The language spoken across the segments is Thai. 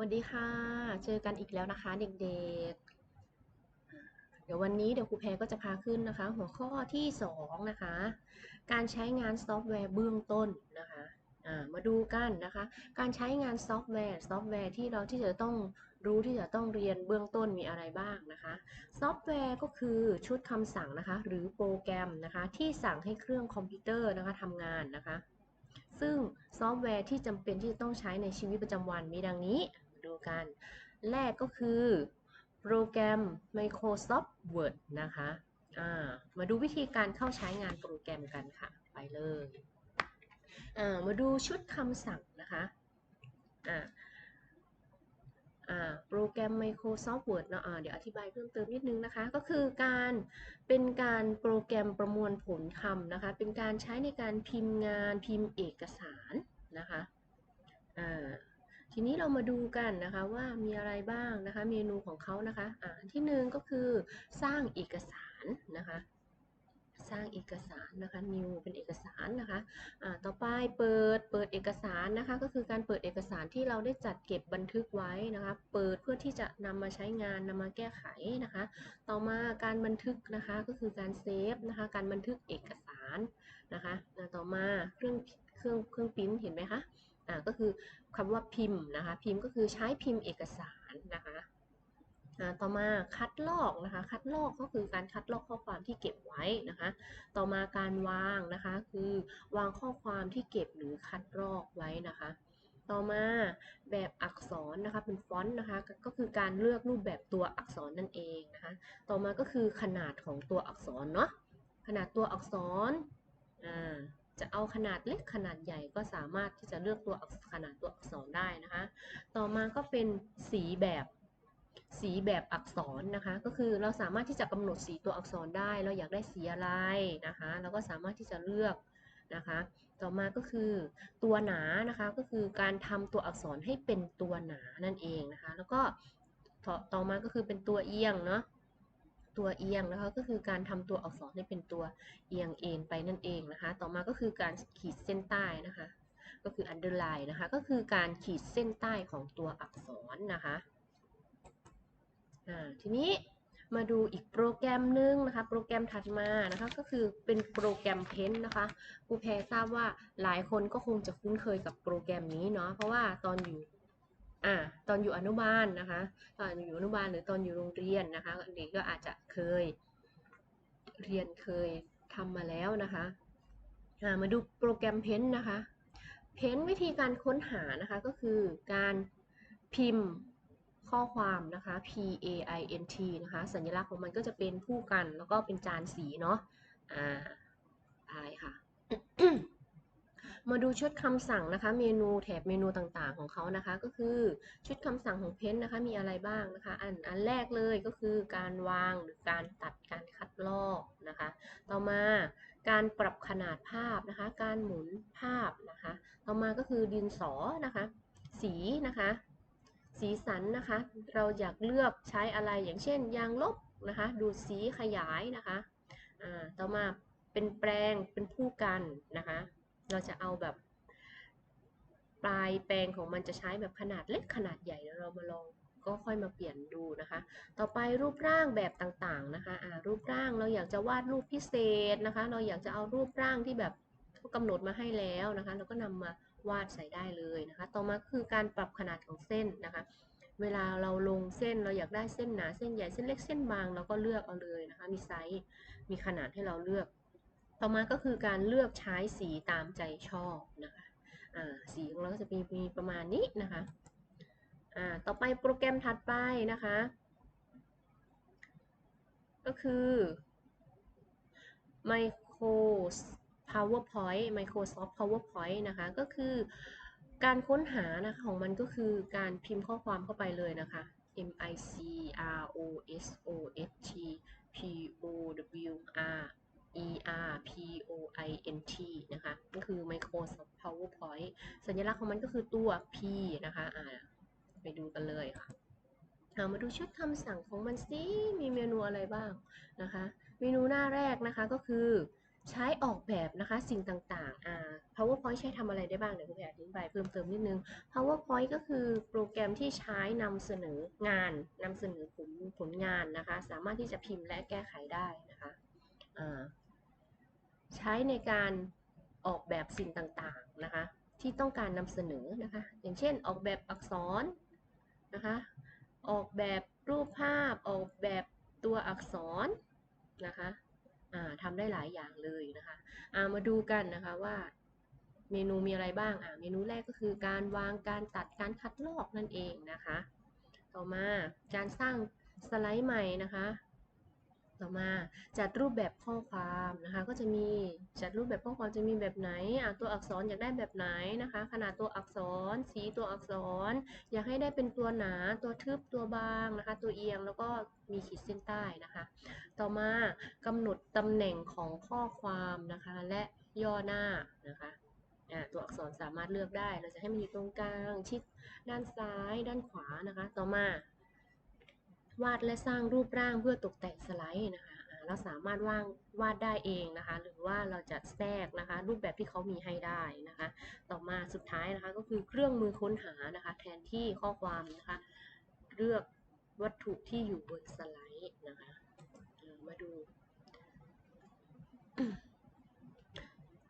วัสดีค่ะ เจอกันอีกแล้วนะคะ เด็กๆ เดี๋ยววันนี้เดี๋ยวครูแพรก็จะพาขึ้นนะคะ หัวข้อที่2นะคะ การใช้งานซอฟต์แวร์เบื้องต้นนะคะมาดูกันนะคะ การใช้งานซอฟต์แวร์ซอฟต์แวร์ที่เราที่จะต้องรู้ที่จะต้องเรียนเบื้องต้นมีอะไรบ้างนะคะ ซอฟต์แวร์ก็คือชุดคำสั่งนะคะ หรือโปรแกรมนะคะ ที่สั่งให้เครื่องคอมพิวเตอร์นะคะทำงานนะคะ ซึ่งซอฟต์แวร์ที่จำเป็นที่จะต้องใช้ในชีวิตประจำวันมีดังนี้ ดูกัน แรกก็คือโปรแกรม Microsoft Word นะคะามาดูวิธีการเข้าใช้งานโปรแกรมกันค่ะ ไปเลยามาดูชุดคำสั่งนะคะโปรแกรม Microsoft Word เนาะเดี๋ยวอธิบายเพิ่มเติมนิดนึงนะคะ ก็คือการเป็นการโปรแกรมประมวลผลคำนะคะ เป็นการใช้ในการพิมพ์งานพิมพ์เอกสารนะคะอ่า ทีนี้เรามาดูกันนะคะว่ามีอะไรบ้างนะคะ เมนูของเขานะคะอ่าที่หนึ่งก็คือสร้างเอกสารนะคะ สร้างเอกสารนะคะ new เป็นเอกสารนะคะอ่าต่อไปเปิดเปิดเอกสารนะคะ ก็คือการเปิดเอกสารที่เราได้จัดเก็บบันทึกไว้นะคะ เปิดเพื่อที่จะนำมาใช้งานนำมาแก้ไขนะคะ ต่อมาการบันทึกนะคะก็คือการเซฟนะคะการบันทึกเอกสารนะคะต่อมาเครื่องเครื่องเครื่องปริ้นเห็นไหมคะ อ่าก็คือคำว่าพิมพ์นะคะ พิมพ์ก็คือใช้พิมพ์เอกสารนะคะอ่าต่อมาคัดลอกนะคะ คัดลอกก็คือการคัดลอกข้อความที่เก็บไว้นะคะ ต่อมาการวางนะคะ คือวางข้อความที่เก็บหรือคัดลอกไว้นะคะ ต่อมาแบบอักษรนะคะเป็นฟอนต์นะคะ ก็คือการเลือกรูปแบบตัวอักษรนั่นเองนะคะ ต่อมาก็คือขนาดของตัวอักษรเนาะขนาดตัวอักษรอ่า จะเอาขนาดเล็กขนาดใหญ่ก็สามารถที่จะเลือกตัวขนาดตัวอักษรได้นะคะ ต่อมาก็เป็นสีแบบสีแบบอักษรนะคะ ก็คือเราสามารถที่จะกำหนดสีตัวอักษรได้ เราอยากได้สีอะไรนะคะเราก็สามารถที่จะเลือกนะคะ ต่อมาก็คือตัวหนานะคะก็คือการทำตัวอักษรให้เป็นตัวหนานั่นเองนะคะ แล้วก็ต่อมาก็คือเป็นตัวเอียงเนาะ ตัวเอียงนะคะก็คือการทำตัวอักษรให้เป็นตัวเอียงเอ็นไปนั่นเองนะคะต่อมาก็คือการขีดเส้นใต้นะคะก็คือ underline นะคะก็คือการขีดเส้นใต้ของตัวอักษรนะคะทีนี้มาดูอีกโปรแกรมหนึงนะคะ โปรแกรมถัดมานะคะก็คือเป็นโปรแกรมเพนนะคะครูแพรทราบว่าหลายคนก็คงจะคุ้นเคยกับโปรแกรมนี้เนาะเพราะว่าตอนอยู่ อ่าตอนอยู่อนุบาลนะคะตอนอยู่อนุบาลหรือตอนอยู่โรงเรียนนะคะเด็กก็อาจจะเคยเรียนเคยทำมาแล้วนะคะามาดูโปรแกรมเพ้นนะคะเพ้นวิธีการค้นหานะคะก็คือการพิมพ์ข้อความนะคะ P A I N T นะคะสัญลักษณ์ของมันก็จะเป็นผู้กัน แล้วก็เป็นจานสีเนาะอ่าไปค่ะ มาดูชุดคำสั่งนะคะ เมนูแถบเมนูต่างๆของเขานะคะ ก็คือชุดคำสั่งของเพนนะคะ มีอะไรบ้างนะคะ อันอันแรกเลยก็คือการวางหรือการตัดการคัดลอกนะคะ ต่อมาการปรับขนาดภาพนะคะ การหมุนภาพนะคะ ต่อมาก็คือดินสอนะคะ สีนะคะ สีสันนะคะ เราอยากเลือกใช้อะไรอย่างเช่น ยางลบนะคะ ดูดสีขยายนะคะ ต่อมาเป็นแปรงเป็นผู้กันนะคะ เราจะเอาแบบ ปลายแปรงของมันจะใช้แบบขนาดเล็กขนาดใหญ่แล้วเรามาลองก็ค่อยมาเปลี่ยนดูนะคะ ต่อไปรูปร่างแบบต่างๆนะคะอ่ารูปร่างเราอยากจะวาดรูปพิเศษนะคะ เราอยากจะเอารูปร่างที่แบบเขากำหนดมาให้แล้วนะคะ เราก็นำมาวาดใส่ได้เลยนะคะ ต่อมาคือการปรับขนาดของเส้นนะคะ เวลาเราลงเส้นเราอยากได้เส้นหนาเส้นใหญ่เส้นเล็กเส้นบางเราก็เลือกเอาเลยนะคะ มีไซส์มีขนาดให้เราเลือก ต่อมาก็คือการเลือกใช้สีตามใจชอบนะคะสีของเราก็จะมีมีประมาณนี้นะคะต่อไปโปรแกรมถัดไปนะคะ ก็คือ Micro PowerPoint Microsoft PowerPoint นะคะ ก็คือการค้นหานะคะของมันก็คือการพิมพ์ข้อความเข้าไปเลยนะคะ M I C R O S O F T P O W R R P O I N T นะคะ ก็คือ Microsoft PowerPoint สัญลักษณ์ของมันก็คือตัว P นะคะอ่าไปดูกันเลยค่ะามาดูชุดคำสั่งของมันสิมีเมนูอะไรบ้างนะคะ เมนูหน้าแรกนะคะก็คือใช้ออกแบบนะคะสิ่งต่างๆอ่า PowerPoint ใช้ทำอะไรได้บ้าง เดี๋ยวคุณแพรอธิบายเพิ่มเติมนิดนึง PowerPoint ก็คือโปรแกรมที่ใช้นำเสนองานนำเสนอผลผลงานนะคะ สามารถที่จะพิมพ์และแก้ไขได้นะคะอ่า ใช้ในการออกแบบสิ่งต่างๆนะคะ ที่ต้องการนำเสนอนะคะ อย่างเช่นออกแบบอักษรนะคะ ออกแบบรูปภาพ ออกแบบตัวอักษรนะคะทำได้หลายอย่างเลยนะคะามาดูกันนะคะว่าเมนูมีอะไรบ้างอ่าเมนูแรกก็คือการวางการตัดการคัดลอกนั่นเองนะคะ ต่อมาการสร้างสไลด์ใหม่นะคะ ต่อมาจัดรูปแบบข้อความนะคะ ก็จะมีจัดรูปแบบข้อความจะมีแบบไหนตัวอักษรอยากได้แบบไหนนะคะ ขนาดตัวอักษร สีตัวอักษร อยากให้ได้เป็นตัวหนาตัวทึบตัวบางนะคะ ตัวเอียงแล้วก็มีขีดเส้นใต้นะคะ ต่อมากำหนดตำแหน่งของข้อความนะคะ และย่อหน้านะคะตัวอักษรสามารถเลือกได้ เราจะให้มันอยู่ตรงกลาง ชิดด้านซ้าย ด้านขวานะคะ ต่อมา วาดและสร้างรูปร่างเพื่อตกแต่งสไลด์นะคะเราสามารถวางวาดได้เองนะคะ หรือว่าเราจะแทรกนะคะ รูปแบบที่เขามีให้ได้นะคะ ต่อมาสุดท้ายนะคะก็คือเครื่องมือค้นหานะคะ แทนที่ข้อความนะคะ เลือกวัตถุที่อยู่บนสไลด์นะคะมาดู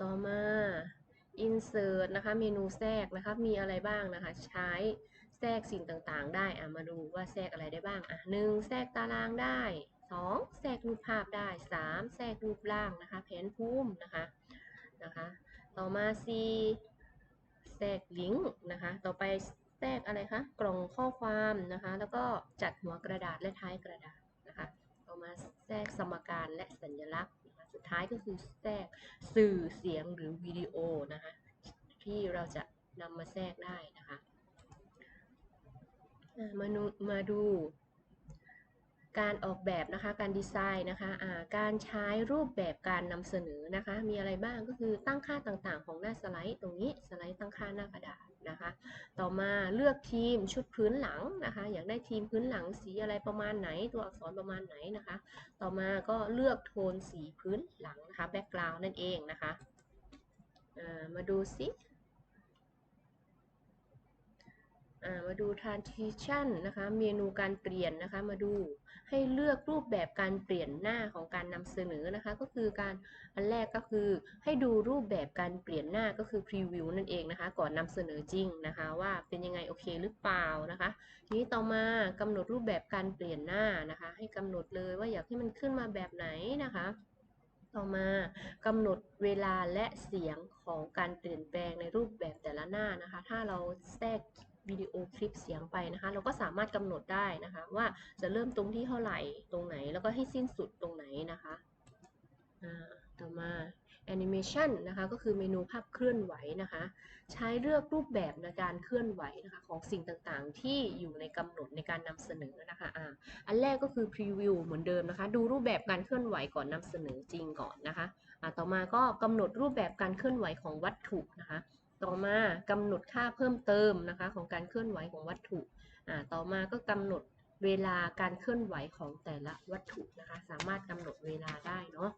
ต่อมา insert นะคะ เมนูแทรกนะคะ มีอะไรบ้างนะคะ ใช้ แทรกสิ่งต่างๆ ได้อะมาดูว่าแทรกอะไรได้บ้างอะหนึ่งแทรกตารางได้สองแทรกรูปภาพได้สามแทรกรูปร่างนะคะแผนภูมินะคะนะคะต่อมา C แทรกลิงก์นะคะต่อไปแทรกอะไรคะกล่องข้อความนะคะแล้วก็จัดหัวกระดาษและท้ายกระดาษนะคะต่อมาแทรกสมการและสัญลักษณ์นะคะสุดท้ายก็คือแทรกสื่อเสียงหรือวิดีโอนะคะที่เราจะนำมาแทรกได้นะคะ มาดูมาดู การออกแบบนะคะ การดีไซน์นะคะอ่าการใช้รูปแบบการนำเสนอนะคะ มีอะไรบ้างก็คือตั้งค่าต่างๆ ของหน้าสไลด์ ตรงนี้สไลด์ตั้งค่าหน้ากระดาษนะคะ ต่อมาเลือกทีมชุดพื้นหลังนะคะ อยากได้ทีมพื้นหลังสีอะไรประมาณไหน ตัวอักษรประมาณไหนนะคะ ต่อมาก็เลือกโทนสีพื้นหลังนะคะแบ็กกราวน์นั่นเองนะคะมาดูสิอ่า มาดู transition นะคะเมนูการเปลี่ยนนะคะมาดูให้เลือกรูปแบบการเปลี่ยนหน้าของการนำเสนอนะคะก็คือการอันแรกก็คือให้ดูรูปแบบการเปลี่ยนหน้าก็คือ preview นั่นเองนะคะก่อนนำเสนอจริงนะคะว่าเป็นยังไงโอเคหรือเปล่านะคะทีนี้ต่อมากำหนดรูปแบบการเปลี่ยนหน้านะคะให้กำหนดเลยว่าอยากให้มันขึ้นมาแบบไหนนะคะต่อมากำหนดเวลาและเสียงของการเปลี่ยนแปลงในรูปแบบแต่ละหน้านะคะ ถ้าเราแทรก วิดีโอคลิปเสียงไปนะคะ เราก็สามารถกำหนดได้นะคะ ว่าจะเริ่มตรงที่เท่าไหร่ตรงไหนแล้วก็ให้สิ้นสุดตรงไหนนะคะต่อมา Animation นะคะก็คือเมนูภาพเคลื่อนไหวนะคะ ใช้เลือกรูปแบบในการเคลื่อนไหวนะคะของสิ่งต่างๆ ที่อยู่ในกำหนดในการนำเสนอนะคะอ่าอันแรกก็คือ Preview เหมือนเดิมนะคะ ดูรูปแบบการเคลื่อนไหวก่อนนำเสนอจริงก่อนนะคะอ่าต่อมาก็กำหนดรูปแบบการเคลื่อนไหวของวัตถุนะคะ ต่อมากำหนดค่าเพิ่มเติมนะคะของการเคลื่อนไหวของวัตถุอ่าต่อมาก็กำหนดเวลาการเคลื่อนไหวของแต่ละวัตถุนะคะ สามารถกำหนดเวลาได้เนาะ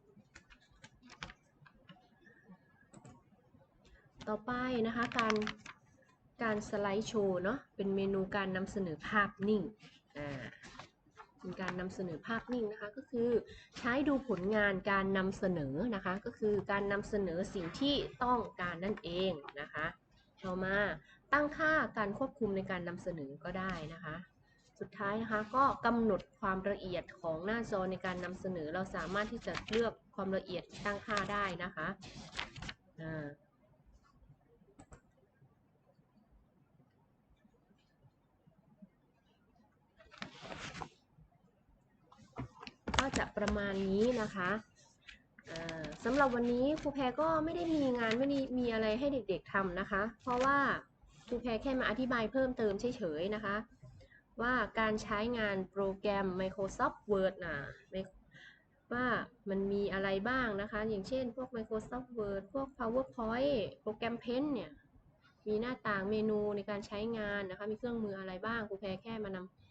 ต่อไปนะคะการการสไลด์โชว์เนาะเป็นเมนูการนำเสนอภาพนิ่งอ่า เป็นการนำเสนอภาพนิ่งนะคะ ก็คือใช้ดูผลงานการนำเสนอนะคะ ก็คือการนำเสนอสิ่งที่ต้องการนั่นเองนะคะต่อมาตั้งค่าการควบคุมในการนำเสนอก็ได้นะคะ สุดท้ายนะคะก็กำหนดความละเอียดของหน้าจอในการนำเสนอ เราสามารถที่จะเลือกความละเอียดตั้งค่าได้นะคะอ่า ก็ จะประมาณนี้นะคะสำหรับวันนี้ครูแพรก็ไม่ได้มีงานไม่ได้มีอะไรให้เด็กๆทำนะคะ เพราะว่าครูแพรแค่มาอธิบายเพิ่มเติมเฉยๆนะคะ ว่าการใช้งานโปรแกรม Microsoft Word นะว่ามันมีอะไรบ้างนะคะ อย่างเช่นพวก Microsoft Word พวก PowerPoint โปรแกรม Paint เนี่ย มีหน้าต่างเมนูในการใช้งานนะคะ มีเครื่องมืออะไรบ้างครูแพรแค่มานำ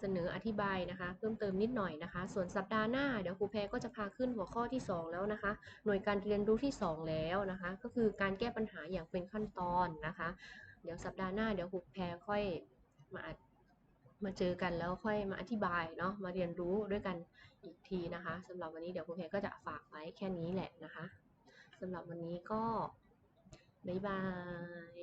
เสนออธิบายนะคะ เพิ่มเติมนิดหน่อยนะคะ ส่วนสัปดาห์หน้าเดี๋ยวครูแพรก็จะพาขึ้นหัวข้อที่ 2 แล้วนะคะ หน่วยการเรียนรู้ที่ 2 แล้วนะคะ ก็คือการแก้ปัญหาอย่างเป็นขั้นตอนนะคะ เดี๋ยวสัปดาห์หน้าเดี๋ยวครูแพรค่อยมามาเจอกันแล้วค่อยมาอธิบายเนาะมาเรียนรู้ด้วยกันอีกทีนะคะสำหรับวันนี้เดี๋ยวครูแพรก็จะฝากไว้แค่นี้แหละนะคะสำหรับวันนี้ก็บ๊ายบาย